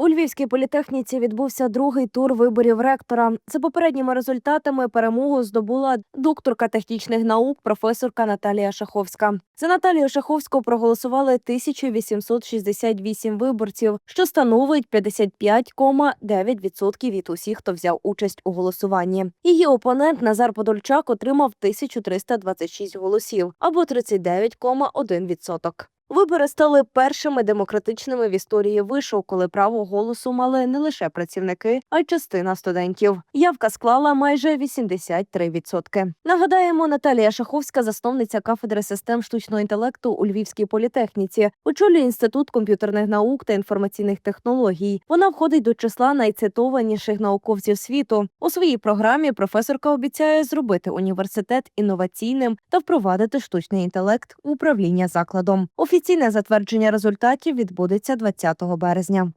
У Львівській політехніці відбувся другий тур виборів ректора. За попередніми результатами перемогу здобула докторка технічних наук, професорка Наталія Шаховська. За Наталію Шаховську проголосували 1868 виборців, що становить 55,9% від усіх, хто взяв участь у голосуванні. Її опонент Назар Подольчак отримав 1326 голосів або 39,1%. Вибори стали першими демократичними в історії вишу, коли право голосу мали не лише працівники, а й частина студентів. Явка склала майже 83%. Нагадаємо, Наталія Шаховська, засновниця кафедри систем штучного інтелекту у Львівській політехніці, очолює інститут комп'ютерних наук та інформаційних технологій. Вона входить до числа найцитованіших науковців світу. У своїй програмі професорка обіцяє зробити університет інноваційним та впровадити штучний інтелект в управління закладом. Офіційне затвердження результатів відбудеться 20 березня.